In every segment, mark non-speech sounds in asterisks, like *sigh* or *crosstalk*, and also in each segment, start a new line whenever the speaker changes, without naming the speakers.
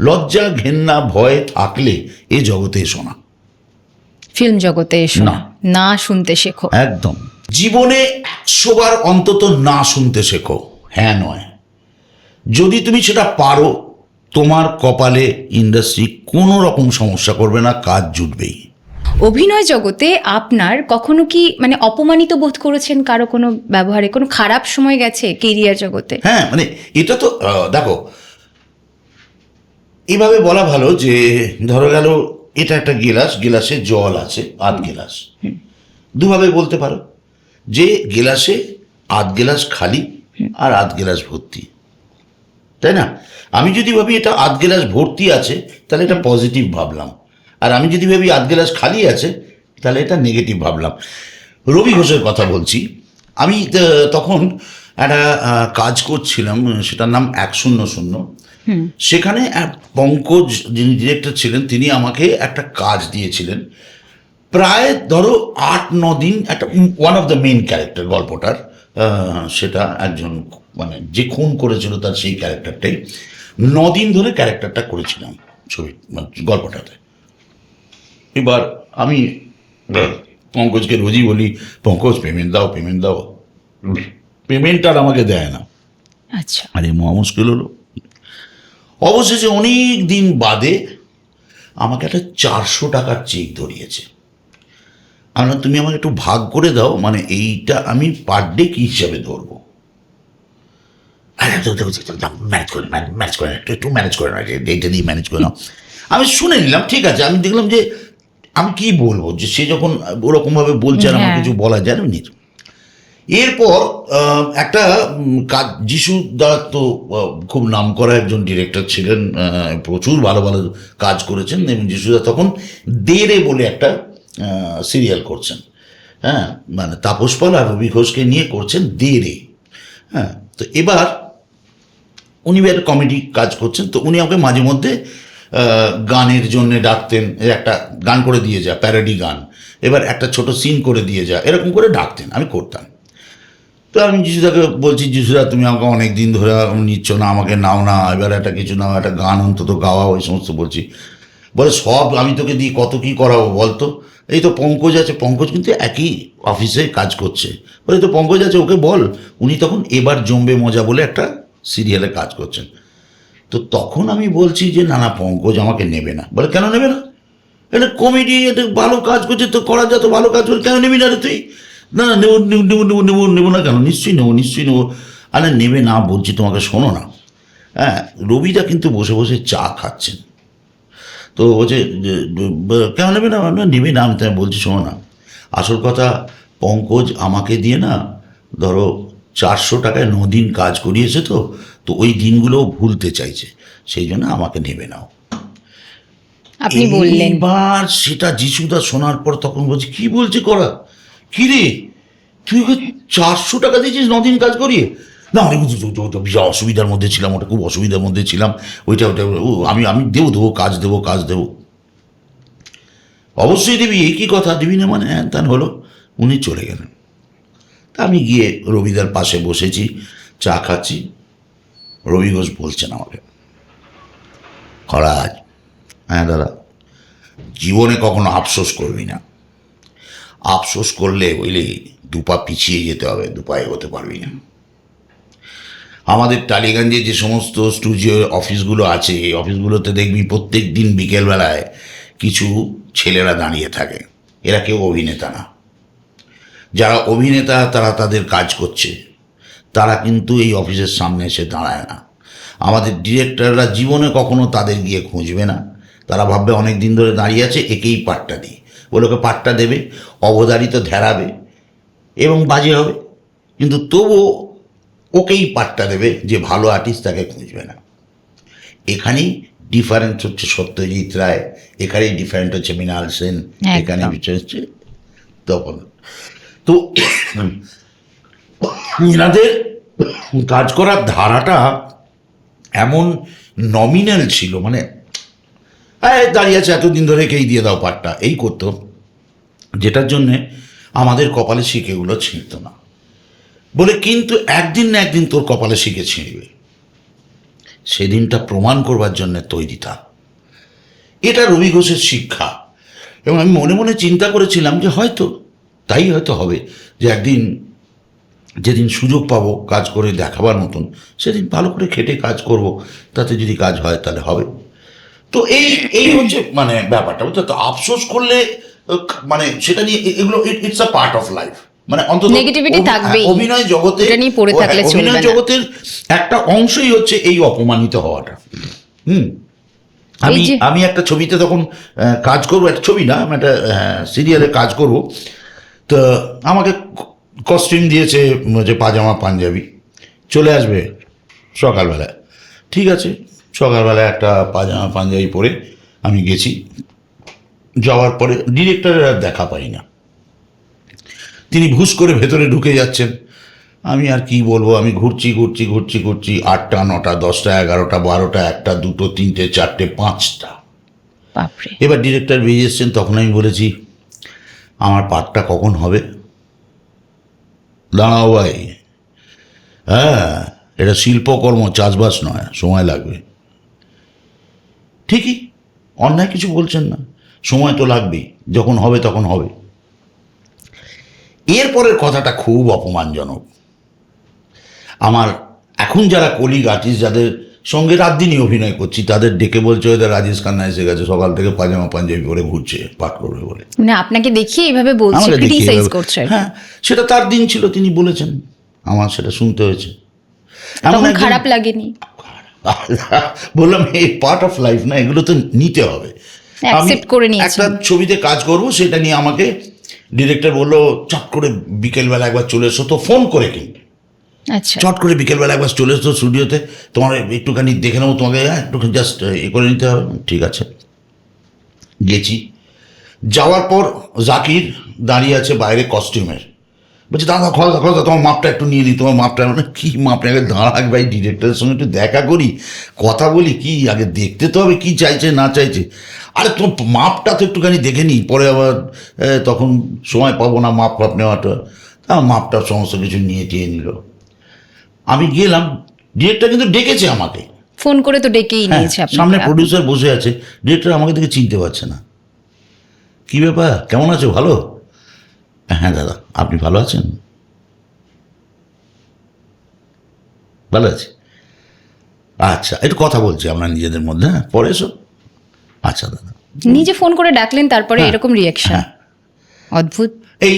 লজ্জা ঘেন্না ভয় থাকলে এ জগতে এসো না।
ফিল্ম জগতে এসো
না।
না শুনতে শেখো।
একদম। জীবনে একশোবার অন্তত না শুনতে শেখো। হ্যাঁ নয়। যদি তুমি সেটা পারো তোমার কপালে ইন্ডাস্ট্রি কোনো রকম সমস্যা করবে না কাজ জুটবেই।
অভিনয় জগতে আপনার কখনো কি মানে অপমানিত বোধ করেছেন কারও কোনো ব্যবহারে? কোনো খারাপ সময় গেছে কেরিয়ার জগতে?
হ্যাঁ মানে এটা তো দেখো এভাবে বলা ভালো যে ধরো গেল এটা একটা গিলাস গিলাসে জল আছে আধ গিলাস। দুভাবে বলতে পারো। যে গিলাসে আধ গিলাস খালি আর আধ গিলাস ভর্তি। তাই না? আমি যদি ভাবি এটা আধ গিলাস ভর্তি আছে তাহলে এটা পজিটিভ ভাবলাম। আর আমি যদি ভাবি আধ গিলাস খালি আছে তাহলে এটা নেগেটিভ ভাবলাম। রবি ঘোষের কথা বলছি। আমি তখন একটা কাজ করছিলাম সেটার নাম এক শূন্য শূন্য। সেখানে এক পঙ্কজ যিনি ডিরেক্টর ছিলেন তিনি আমাকে একটা কাজ দিয়েছিলেন। প্রায় ধরো আট ন দিন একটা one of the main character গল্পটার সেটা একজন মানে যে খুন করেছিল তার সেই ক্যারেক্টারটাই দিন ধরে ক্যারেক্টারটা করেছিলাম ছবি মানে গল্পটাতে। এবার আমি পঙ্কজকে রোজই বলি পঙ্কজ পেমেন্ট দাও পেমেন্ট দাও। পেমেন্ট আর আমাকে দেয় না।
আচ্ছা।
আরে মহা মুশকিল হলো। অবশেষে অনেক দিন বাদে আমাকে একটা চারশো টাকার চেক ধরিয়েছে। আমি তুমি আমাকে একটু ভাগ করে দাও মানে এইটা আমি পার ডে কি হিসাবে ধরবো? ম্যানেজ করে ম্যানেজ করে একটু একটু ম্যানেজ করে না এইটা দিয়ে ম্যানেজ করে নাও। আমি শুনে নিলাম ঠিক আছে। আমি দেখলাম যে আমি কি বলব? যে সে যখন ওরকমভাবে বলছে আর আমার
হ্যাঁ।
কিছু বলা যায় না। এরপর একটা কাজ, যিশু দা তো খুব নাম করা একজন ডিরেক্টর ছিলেন প্রচুর ভালো ভালো কাজ করেছেন, এবং যিশুদা তখন দেরে বলে একটা সিরিয়াল করছেন। হ্যাঁ মানে তাপস পাল আর রবি ঘোষকে নিয়ে করছেন দেরে। হ্যাঁ তো এবার উনি একটা কমেডি কাজ করছেন, তো উনি আমাকে মাঝে মধ্যে গানের জন্য ডাকতেন একটা গান করে দিয়ে যা প্যারাডি গান। এবার একটা ছোট সিন করে দিয়ে যা, এরকম করে ডাকতেন, আমি করতাম। তো আমি যিশুদাকে বলছি যিশুদা তুমি আমাকে অনেক দিন ধরে নিচ্ছ না, আমাকে নাও না, এবার একটা কিছু নাও, একটা গান অন্তত গাওয়া, ওই সমস্ত বলছি। বলে, সব আমি তোকে দিয়ে কত কি করাবো বলতো এই তো পঙ্কজ আছে, পঙ্কজ কিন্তু একই অফিসে কাজ করছে। বলে তো পঙ্কজ আছে, ওকে বল। উনি তখন এবার জমবে মজা বলে একটা সিরিয়ালে কাজ করছেন। তো তখন আমি বলছি, যে, না না, পঙ্কজ আমাকে নেবে না। বলে, কেন নেবে না? এটা কমেডি এটা ভালো কাজ করছে, তো করা যত ভালো কাজ করে কেন নেবি না রে তুই? না না নেব নেব নেব নেব নেব নেব না কেন? নিশ্চয়ই নেব নিশ্চয়ই নেব। আরে নেবে না বলছি তোমাকে শোনো না। হ্যাঁ রবিদা কিন্তু বসে বসে চা খাচ্ছেন তো বলছে যে, কেন নেবে না? না নেবে না আমি তাই বলছি শোনো না। আসল কথা পঙ্কজ আমাকে দিয়ে না ধরো চারশো টাকায় দিন কাজ করিয়েছে তো তো ওই দিনগুলোও ভুলতে চাইছে। সেই জন্য আমাকে নেবে নাও।
আপনি বললেন।
এবার সেটা যিশুদা শোনার পর তখন বলছে কি বলছে করা? কি রে তুই ওকে চারশো টাকা দিয়েছিস নদিন কাজ করিয়ে? না আমি বিশাল অসুবিধার মধ্যে ছিলাম ওটা খুব অসুবিধার মধ্যে ছিলাম। ওইটা ওইটা ও, আমি আমি দেবো দেবো কাজ দেবো কাজ দেবো। অবশ্যই দিবি কি কথা? দিবি না মানে? হ্যাঁ ত্যান হলো। উনি চলে গেলেন। তা আমি গিয়ে রবিদার পাশে বসেছি চা খাচ্ছি। রবি ঘোষ বলছেন আমাকে। খরাজ হ্যাঁ দাদা জীবনে কখনো আফসোস করবি না। আফসোস করলে বুঝলি দুপা পিছিয়ে যেতে হবে দুপা এগোতে পারবি না। আমাদের টালিগঞ্জে যে সমস্ত স্টুডিও অফিসগুলো আছে, এই অফিসগুলোতে দেখবি প্রত্যেক দিন বিকেলবেলায় কিছু ছেলেরা দাঁড়িয়ে থাকে। এরা কেউ অভিনেতা না। যারা অভিনেতা, তারা তাদের কাজ করছে। তারা কিন্তু এই অফিসের সামনে এসে দাঁড়ায় না। আমাদের ডিরেক্টররা জীবনে কখনো তাদের গিয়ে খুঁজবে না। তারা ভাববে অনেক দিন ধরে দাঁড়িয়ে আছে, একেই পাট্টা দিই। ওকে পাট্টা দেবে অবধারিত ধেরাবে এবং বাজে হবে। কিন্তু তবুও ওকেই পাট্টা দেবে যে ভালো আর্টিস্ট তাকে খুঁজবে না। এখানেই ডিফারেন্ট হচ্ছে সত্যজিৎ রায় এখানেই ডিফারেন্ট হচ্ছে মৃণাল সেন এখানে হচ্ছে তখন তো এনাদের কাজ করার ধারাটা এমন নমিনাল ছিল মানে হ্যাঁ দাঁড়িয়ে আছে, এতদিন ধরে কেই দিয়ে দাও পাটটা। এই করতো। যেটার জন্যে আমাদের কপালে শিখেগুলো ছিঁড়ত না। বলে, কিন্তু একদিন না একদিন তোর কপালে শিখে ছিঁড়বে। সেদিনটা প্রমাণ করবার জন্য তৈরি থাক এটা রবি ঘোষের শিক্ষা। এবং আমি মনে মনে চিন্তা করেছিলাম যে হয়তো, তাই হয়তো হবে যে একদিন যেদিন সুযোগ পাবো কাজ করে দেখাবার মতন, সেদিন ভালো করে খেটে কাজ করব, তাতে যদি কাজ হয় তাহলে হবে। তো এই এই হচ্ছে মানে ব্যাপারটা বুঝছ তো? আফসোস করলে মানে সেটা নিয়ে এগুলো it's a part of life মানে অন্তত অভি-
থাকবেই।
অভিনয় জগতে
ওটা নিয়ে পড়ে থাকলে
হ্যাঁ,
চলবে
অভিনয়
না।
জগতের একটা অংশই হচ্ছে এই অপমানিত হওয়াটা। হুম? আমি আমি একটা ছবিতে তখন কাজ করব একটা ছবি না আমি একটা সিরিয়ালে কাজ করব। তো আমাকে কস্টিউম দিয়েছে যে পাজামা পাঞ্জাবি। চলে আসবে সকালবেলা ঠিক আছে? সকালবেলা একটা পাজামা পাঞ্জাবি পরে আমি গেছি। যাওয়ার পরে ডিরেক্টরের আর দেখা পাই না। তিনি ভুস করে ভেতরে ঢুকে যাচ্ছেন। আমি আর কি বলব আমি ঘুরছি ঘুরছি ঘুরছি ঘুরছি। আটটা নটা দশটা এগারোটা বারোটা একটা দুটো তিনটে চারটে পাঁচটা। এবার ডিরেক্টর বেরিয়ে এসছেন তখন আমি বলেছি আমার পাঠটা কখন হবে? দাঁড়াও ভাই। হ্যাঁ এটা শিল্পকর্ম চাষবাস নয় সময় লাগবে। ঠিকই অন্যায় কিছু বলছেন না। সময় তো লাগবেই যখন হবে তখন হবে। এরপরের কথাটা খুব অপমানজনক। আমার এখন যারা কলিগ আর্টিস্ট যাদের সঙ্গে রাত দিনই অভিনয় করছি তাদের ডেকে বলছে ওদের রাজেশ খান্না এসে গেছে সকাল থেকে পাজামা পাঞ্জাবি পরে ঘুরছে পাঠ করবে বলে।
মানে আপনাকে দেখিয়ে এইভাবে বলছে ক্রিটিসাইজ করছে
হ্যাঁ সেটা তার দিন ছিল তিনি বলেছেন। আমার সেটা শুনতে হয়েছে। এমন
খারাপ লাগেনি। *laughs*
বললাম এই পার্ট অফ লাইফ না এগুলো তো নিতে হবে। আমি
করে
একটা ছবিতে কাজ করব সেটা নিয়ে আমাকে ডিরেক্টর বলল চট করে বিকেলবেলা একবার চলে এসো তো ফোন করে কিন্তু
আচ্ছা।
চট করে বিকেলবেলা একবার চলে এসো স্টুডিওতে তোমার একটুখানি দেখে নেব তোমাকে হ্যাঁ, একটু জাস্ট এ করে নিতে হবে ঠিক আছে। গেছি। যাওয়ার পর জাকির দাঁড়িয়ে আছে বাইরে কস্টিউমের বলছে দাদা খোল খোল তোমার মাপটা একটু নিয়ে নিই তোমার মাপটা মানে কী মাপ আগে দাঁড়াক ভাই ডিরেক্টরের সঙ্গে একটু দেখা করি কথা বলি কি আগে দেখতে তো হবে কি চাইছে না চাইছে। আরে তোমার মাপটা তো একটুখানি দেখে নিই পরে আবার তখন সময় পাবো না মাপ ফাপ নেওয়াটা। তা মাপটা সমস্ত কিছু নিয়ে টিয়ে নিল। আমি গেলাম ডিরেক্টর কিন্তু ডেকেছে আমাকে।
ফোন করে তো ডেকেই
হ্যাঁ,
নিয়েছে
সামনে প্রডিউসার বসে আছে ডিরেক্টর আমাকে দেখে চিনতে পারছে না। কি ব্যাপার? কেমন আছো? ভালো? হ্যাঁ দাদা আপনি ভালো আছেন? ভালো আছি। আচ্ছা একটু কথা বলছি আমরা নিজেদের মধ্যে হ্যাঁ? পরে এসো। আচ্ছা দাদা।
নিজে ফোন করে ডাকলেন তারপরে
হ্যাঁ,
এরকম রিয়াকশন
হ্যাঁ।
অদ্ভুত।
এই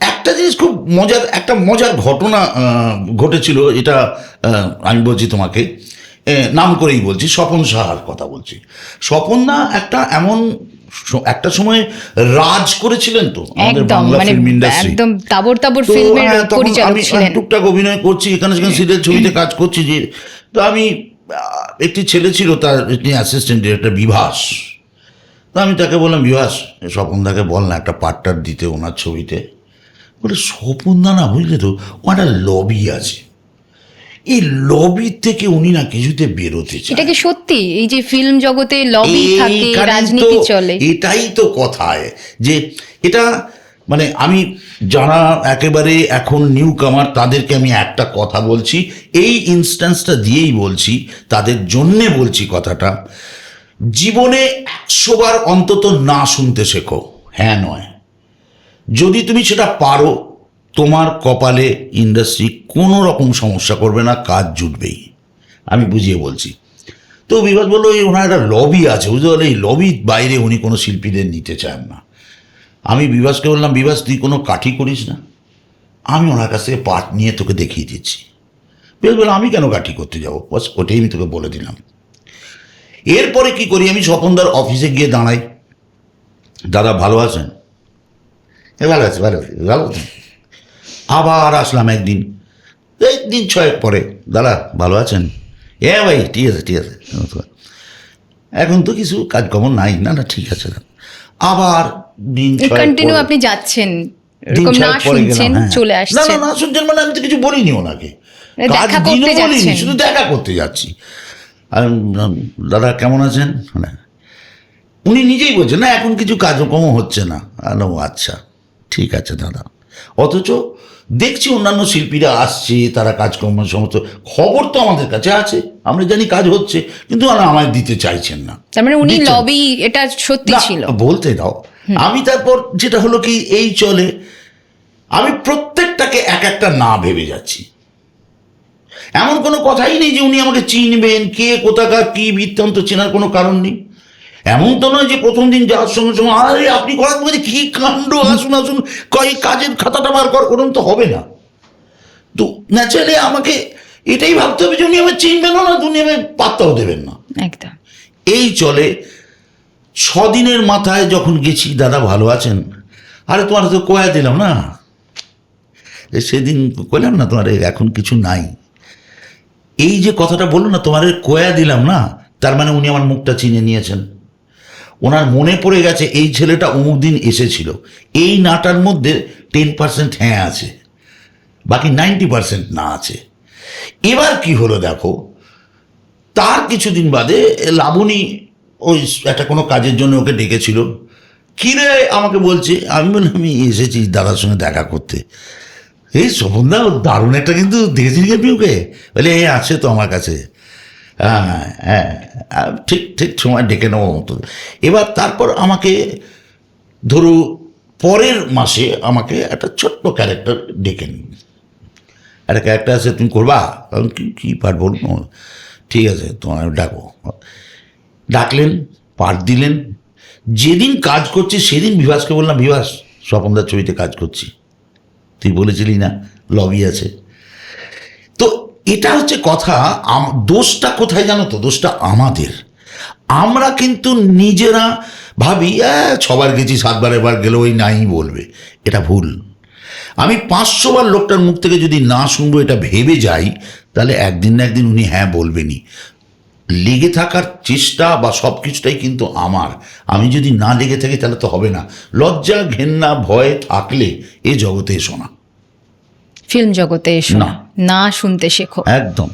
একটা জিনিস খুব মজার একটা মজার ঘটনা ঘটেছিল এটা আমি বলছি তোমাকে। নাম করেই বলছি স্বপন সাহার কথা বলছি। স্বপন না একটা এমন একটা সময় রাজ করেছিলেন তো আমাদের বাংলা
মানে
ফিল্ম ইন্ডাস্ট্রি
একদম তাবর তাবর ফিল্মের
তখন আমি টুকটাক অভিনয় করছি এখানে সেখানে সিরিয়াল ছবিতে কাজ করছি যে তো আমি একটি ছেলে ছিল তার অ্যাসিস্ট্যান্ট ডিরেক্টর বিভাস। তো আমি তাকে বললাম বিভাস স্বপনদাকে বল না একটা পার্টটার দিতে ওনার ছবিতে। বলে স্বপনদা না বুঝলে তো ও একটা লবি আছে। এই লবির থেকে উনি না কিছুতে বেরোতে চায়।
এটা কি সত্যি? এই যে ফিল্ম জগতে লবি থাকে রাজনীতি চলে।
এটাই তো কথায় যে এটা মানে আমি যারা একেবারে এখন নিউ কামার তাদেরকে আমি একটা কথা বলছি এই ইনস্ট্যান্সটা দিয়েই বলছি তাদের জন্যে বলছি কথাটা জীবনে একশোবার অন্তত না শুনতে শেখো। হ্যাঁ নয়। যদি তুমি সেটা পারো তোমার কপালে ইন্ডাস্ট্রি কোনো রকম সমস্যা করবে না, কাজ জুটবেই। আমি বুঝিয়ে বলছি। তো বিভাস বলল, এই ওনার একটা লবি আছে, বুঝতে পারলে এই লবির বাইরে উনি কোনো শিল্পীদের নিতে চান না। আমি বিভাসকে বললাম, বিভাস, তুই কোনো কাঠি করিস না। আমি ওনার কাছ থেকে পাট নিয়ে তোকে দেখিয়ে দিচ্ছি। বিভাস বলল, আমি কেন কাঠি করতে যাব? বাস, ওটাই আমি তোকে বলে দিলাম। এরপরে কি করি? আমি স্বপনদার অফিসে গিয়ে দাঁড়াই। দাদা ভালো আছেন? ভালো আছে ভালো আছে, ভালো আছেন? আবার আসলাম একদিন। এই দিন ছয়েক পরে। দাদা ভালো আছেন? এ ভাই ঠিক আছে ঠিক আছে। এখন তো কিছু কাজকর্ম নাই। না না ঠিক আছে। আবার দিন
কন্টিনিউ আপনি যাচ্ছেন। না শুনছেন
হ্যাঁ।
চলে আসছেন
না না শুনছেন মানে আমি তো কিছু বলিনি ওনাকে। কাজ দিনও বলিনি শুধু দেখা করতে যাচ্ছি। দাদা কেমন আছেন? মানে উনি নিজেই বলছেন না এখন কিছু কাজকর্ম হচ্ছে না। আলো আচ্ছা ঠিক আছে দাদা। অথচ দেখছি অন্যান্য শিল্পীরা আসছে তারা কাজকর্ম সমস্ত খবর তো আমাদের কাছে আছে আমরা জানি কাজ হচ্ছে কিন্তু আমায় দিতে চাইছেন না।
তার মানে উনি। লবি এটা সত্যি ছিল।
বলতে দাও আমি তারপর যেটা হলো কি এই চলে আমি প্রত্যেকটাকে এক একটা না ভেবে যাচ্ছি। এমন কোনো কথাই নেই যে উনি আমাকে চিনবেন কে কোথাকার কি বৃত্তান্ত চেনার কোনো কারণ নেই। এমন তো নয় যে প্রথম দিন যাওয়ার সঙ্গে সঙ্গে আরে আপনি করার মধ্যে কি কাণ্ড? আসুন আসুন কয় কাজের খাতাটা বার কর করুন তো হবে না। তো ন্যাচারালি আমাকে এটাই ভাবতে হবে যে উনি আমাকে চিনবেন না উনি আমাকে পাত্তাও দেবেন না।
একদম।
এই চলে ছদিনের মাথায় যখন গেছি দাদা ভালো আছেন? আরে তোমার তো কয়া দিলাম না? সেদিন কইলাম না তোমার এখন কিছু নাই। এই যে কথাটা বলল না তোমার কয়া দিলাম না তার মানে উনি আমার মুখটা চিনে নিয়েছেন। ওনার মনে পড়ে গেছে এই ছেলেটা অমুক দিন এসেছিল। এই নাটার মধ্যে টেন পার্সেন্ট হ্যাঁ আছে, বাকি নাইনটি পার্সেন্ট না আছে। এবার কি হলো দেখো, তার কিছুদিন বাদে লাবণী ওই একটা কোনো কাজের জন্য ওকে ডেকেছিল। কিরে আমাকে বলছে, আমি বললাম, আমি এসেছি দাদার সঙ্গে দেখা করতে। এই ও দারুণ একটা কিন্তু দেখেছিলি কি আপনি ওকে? বলে এ আছে তো আমার কাছে। হ্যাঁ হ্যাঁ ঠিক ঠিক সময় ডেকে নেব মতো। এবার তারপর আমাকে, ধরো, পরের মাসে আমাকে একটা ছোট্ট ক্যারেক্টার ডেকে নিন একটা ক্যারেক্টার আছে, তুমি করবা? কি, কী পাঠ বলব ঠিক আছে তোমার ডাকো ডাকলেন, পাঠ দিলেন। যেদিন কাজ করছি, সেদিন বিভাসকে বললাম, বিভাস, স্বপনদার ছবিতে কাজ করছি। তুই বলেছিলি না লবি আছে। এটা হচ্ছে কথা দোষটা কোথায় জানো তো? দোষটা আমাদের। আমরা কিন্তু নিজেরা ভাবি "আহ, ছবার গেছি সাতবার এবার গেলে ওই নাই বলবে। এটা ভুল। আমি পাঁচশো বার লোকটার মুখ থেকে যদি না শুনব এটা ভেবে যাই তাহলে একদিন না একদিন উনি হ্যাঁ বলবেনই। লেগে থাকার চেষ্টা বা সব কিছুটাই কিন্তু আমার। আমি যদি না লেগে থাকি তাহলে তো হবে না। লজ্জা ঘেন্না ভয় থাকলে এ জগতে এসো না।
ফিল্ম জগতে এসো না। শুনতে শেখো
একদম